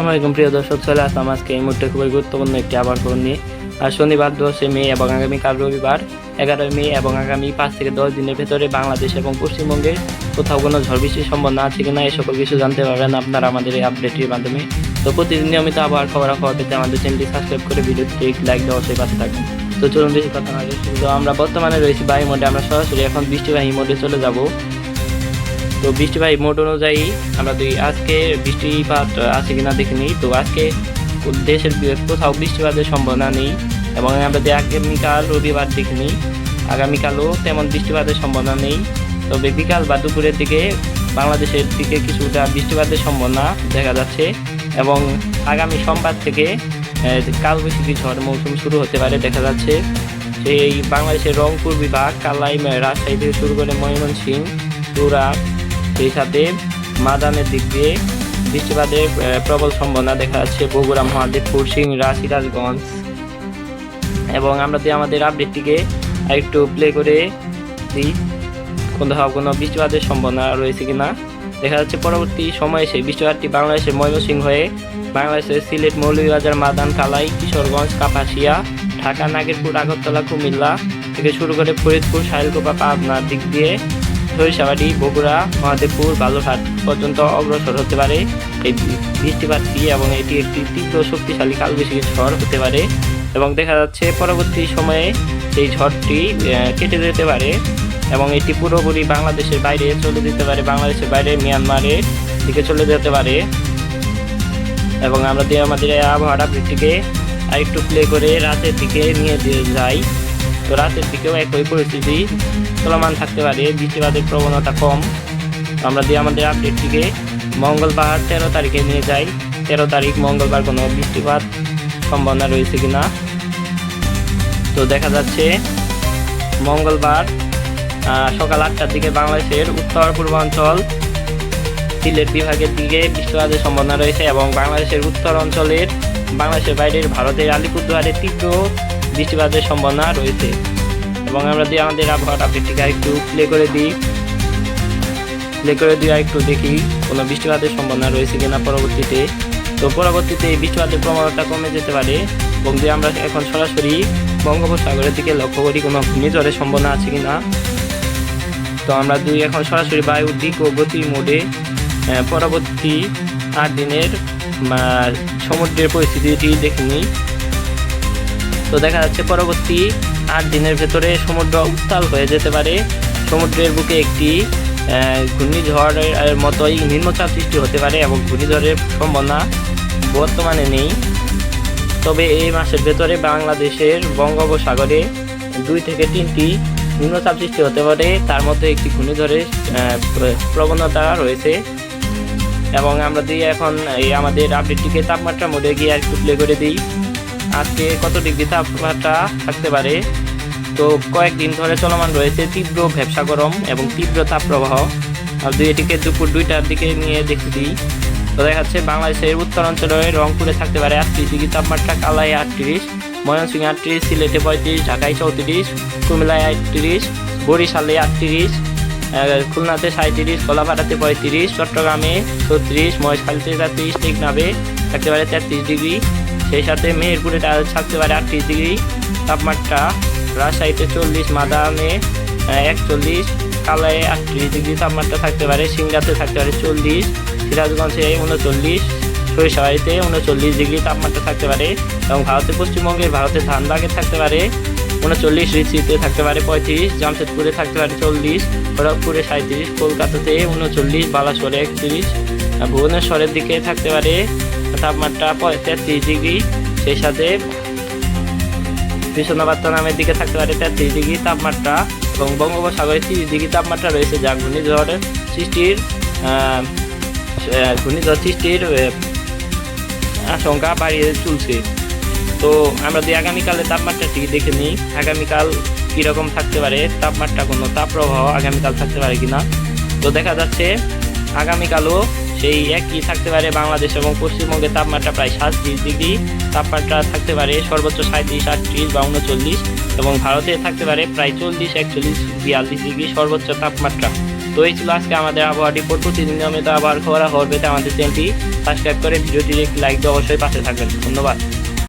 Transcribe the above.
আসসালামু আলাইকুম, প্রিয় দর্শক, চলে আসলাম আজকে এই মুহূর্তে খুবই গুরুত্বপূর্ণ একটি আবার খবর নিয়ে। আর শনিবার দশে মে এবং আগামীকাল রবিবার, এগারোই মে এবং আগামী পাঁচ থেকে দশ দিনের ভেতরে বাংলাদেশ এবং পশ্চিমবঙ্গে কোথাও কোনো ঝড় বৃষ্টির সম্ভাবনা আছে কিনা এই সকল কিছু জানতে পারবেন আপনারা আমাদের এই আপডেটের মাধ্যমে। তো প্রতিদিন নিয়মিত আবহাওয়ার খবর খবর পেতে আমাদের চ্যানেলটি সাবস্ক্রাইব করে ভিডিওটি লাইক দেওয়া সেই পাশে থাকবেন। তো চলুন বেশি কথা না তো আমরা বর্তমানে রয়েছি বায়ু মোডে আমরা সরাসরি এখন বৃষ্টিবাহী মোডে চলে যাব। তো বৃষ্টিবাহী মোট অনুযায়ী আমরা দুই আজকে বৃষ্টিপাত আছে কিনা দেখিনি। তো আজকে দেশের কোথাও বৃষ্টিপাতের সম্ভাবনা নেই এবং আমরা যে আগামীকাল রবিবার দেখিনি, আগামীকালও তেমন বৃষ্টিপাতের সম্ভাবনা নেই। তবে বিকাল বা দুপুরের দিকে বাংলাদেশের দিকে কিছুটা বৃষ্টিপাতের সম্ভাবনা দেখা যাচ্ছে এবং আগামী সোমবার থেকে কালবৈশাখী ঝড় মৌসুম শুরু হতে পারে দেখা যাচ্ছে। সেই বাংলাদেশের রংপুর বিভাগ কালাই রাজশাহী থেকে শুরু করে ময়মনসিংহ তুরা সেই সাথে মাদানের দিক দিয়ে বৃষ্টিপাতের প্রবল সম্ভাবনা দেখা যাচ্ছে বগুড়া, মহাদেবপুর, সিংড়া, সিরাজগঞ্জ। এবং আমরা যদি আমাদের আপডেটটিকে একটু প্লে করে দিই কোথাও কোনো বৃষ্টিপাতের সম্ভাবনা রয়েছে কিনা? দেখা যাচ্ছে পরবর্তী সময়ে সেই বৃষ্টিপাতটি বাংলাদেশের ময়মনসিংহ হয়ে বাংলাদেশের সিলেট, মৌলভীবাজার, মাদান কালাই কিশোরগঞ্জ, কাপাসিয়া, ঢাকা, নাগেরপুর, আগরতলা, কুমিল্লা থেকে শুরু করে ফরিদপুর সাহেলকোপা পাবনার দিক দিয়ে সরিষাবাড়ি, বগুড়া, মহাদেবপুর বালুরহাট পর্যন্ত অগ্রসর হতে পারে। এই বৃষ্টিপাতটি এবং এটি একটি তীব্র শক্তিশালী কালবৈশাখী ঝড় হতে পারে এবং দেখা যাচ্ছে পরবর্তী সময়ে এই ঝড়টি কেটে যেতে পারে এবং এটি পুরোপুরি বাংলাদেশের বাইরে চলে যেতে পারে। বাংলাদেশের বাইরে মিয়ানমারের দিকে চলে যেতে পারে এবং আমরা দিয়ে আমাদের এই আবহাওয়ার আপডেটটিকে আরেকটু প্লে করে রাতের দিকে নিয়ে যাই। তো রাতের দিকেও একই পরিস্থিতি চলমান থাকতে পারে। বৃষ্টিপাতের প্রবণতা কম। আমরা দিয়ে আমাদের আপডেটটিকে মঙ্গলবার তেরো তারিখে নিয়ে যাই। তেরো তারিখ মঙ্গলবার কোনো বৃষ্টিপাত সম্ভাবনা রয়েছে কিনা তো দেখা যাচ্ছে মঙ্গলবার সকাল আটটার দিকে বাংলাদেশের উত্তর পূর্বাঞ্চল, সিলেট বিভাগের দিকে বৃষ্টিপাতের সম্ভাবনা রয়েছে এবং বাংলাদেশের উত্তর অঞ্চলের, বাংলাদেশের বাইরের ভারতের আলিপুরদুয়ারে তীব্র বৃষ্টিপাতের সম্ভাবনা রয়েছে। এবং আমরা দিয়ে আমাদের আবহাওয়ার আপডেটটিকে একটু প্লে করে দিই। প্লে করে দিয়ে একটু দেখি কোনো বৃষ্টিপাতের সম্ভাবনা রয়েছে কিনা পরবর্তীতে। তো পরবর্তীতে এই বৃষ্টিপাতের প্রবণতা কমে যেতে পারে। এবং যে আমরা এখন সরাসরি বঙ্গোপসাগরের দিকে লক্ষ্য করি কোনো ঘূর্ণিঝড়ের সম্ভাবনা আছে কিনা। তো আমরা দুই এখন সরাসরি বায়ুর দিক ও গতি মোডে পরবর্তী আট দিনের সমুদ্রের পরিস্থিতিটি দেখে নিই। তো দেখা যাচ্ছে পরবর্তী আট দিনের ভেতরে সমুদ্র উত্তাল হয়ে যেতে পারে। সমুদ্রের বুকে একটি ঘূর্ণিঝড়ের মতোই নিম্নচাপ সৃষ্টি হতে পারে এবং ঘূর্ণিঝড়ের সম্ভাবনা বর্তমানে নেই। তবে এই মাসের ভেতরে বাংলাদেশের বঙ্গোপসাগরে দুই থেকে তিনটি নিম্নচাপ সৃষ্টি হতে পারে। তার মধ্যে একটি ঘূর্ণিঝড়ের প্রবণতা রয়েছে। এবং আমরা দিয়ে এখন এই আমাদের আপডেটটিকে তাপমাত্রা মোডে গিয়ে একটু প্লে করে দিই। আজকে কত ডিগ্রি তাপমাত্রা থাকতে পারে? তো কয়েকদিন ধরে চলমান রয়েছে তীব্র ভ্যাবসা গরম এবং তীব্র তাপপ্রবাহ। আর দুই এটিকে দুপুর দুইটার দিকে নিয়ে দেখে দিই। তো দেখা যাচ্ছে বাংলাদেশের উত্তরাঞ্চলে রংপুরে থাকতে পারে আটত্রিশ ডিগ্রি তাপমাত্রা কালাই আটত্রিশ, ময়মনসিংহে আটত্রিশ, সিলেটে পঁয়ত্রিশ, ঢাকায় চৌত্রিশ, কুমিল্লায় আটত্রিশ, বরিশালে আটত্রিশ খুলনাতে সাঁত্রিশ কলাপাড়াতে পঁয়ত্রিশ, চট্টগ্রামে ছত্রিশ, মহেশখালীতে তেত্রিশ টেকনাবে থাকতে পারে তেত্রিশ ডিগ্রি। সেই সাথে মেহেরপুরে থাকতে পারে আটত্রিশ ডিগ্রি তাপমাত্রা। রাজশাহীতে চল্লিশ মাদানে একচল্লিশ কালায় আটত্রিশ ডিগ্রি তাপমাত্রা থাকতে পারে সিংড়াতে থাকতে পারে চল্লিশ, সিরাজগঞ্জে উনচল্লিশ, সরিষাবাড়িতে উনচল্লিশ ডিগ্রি তাপমাত্রা থাকতে পারে এবং ভারতের পশ্চিমবঙ্গের ভারতের ধানবাগে থাকতে পারে উনচল্লিশ, রিচিতে থাকতে পারে পঁয়ত্রিশ, জামশেদপুরে থাকতে পারে চল্লিশ, খড়গপুরে সাঁত্রিশ কলকাতাতে উনচল্লিশ, বালাসোরে একত্রিশ, ভুবনেশ্বরের দিকে থাকতে পারে তাপমাত্রা তেত্রিশ ডিগ্রি সেই সাথে বিশ্বনাথ নামের দিকে থাকতে পারে তেত্রিশ ডিগ্রি তাপমাত্রা এবং বঙ্গোপসাগরে তিরিশ ডিগ্রি তাপমাত্রা রয়েছে, যা ঘূর্ণিঝড়ের সৃষ্টির ঘূর্ণিঝড় সৃষ্টির আশঙ্কা বাড়িয়ে চলছে তো আমরা যদি আগামীকালের তাপমাত্রাটি দেখে নিই, আগামীকাল কীরকম থাকতে পারে, তাপমাত্রা কোনো তাপপ্রবাহ আগামীকাল থাকতে পারে কিনা? তো দেখা যাচ্ছে আগামীকালও সেই একই থাকতে পারে বাংলাদেশ এবং পশ্চিমবঙ্গের তাপমাত্রা প্রায় সাতত্রিশ ডিগ্রি, তাপমাত্রা থাকতে পারে সর্বোচ্চ সাঁত্রিশ আটত্রিশ বা উনচল্লিশ এবং ভারতে থাকতে পারে প্রায় চল্লিশ, একচল্লিশ, বিয়াল্লিশ ডিগ্রি সর্বোচ্চ তাপমাত্রা। তো এই ছিল আজকে আমাদের আবহাওয়া রিপোর্ট প্রতিদিন নিয়মিত আবহাওয়ার খবর হওয়ার পেতে আমাদের চ্যানেলটি সাবস্ক্রাইব করে ভিডিওটি লাইক দিয়ে অবশ্যই পাশে থাকবেন। ধন্যবাদ।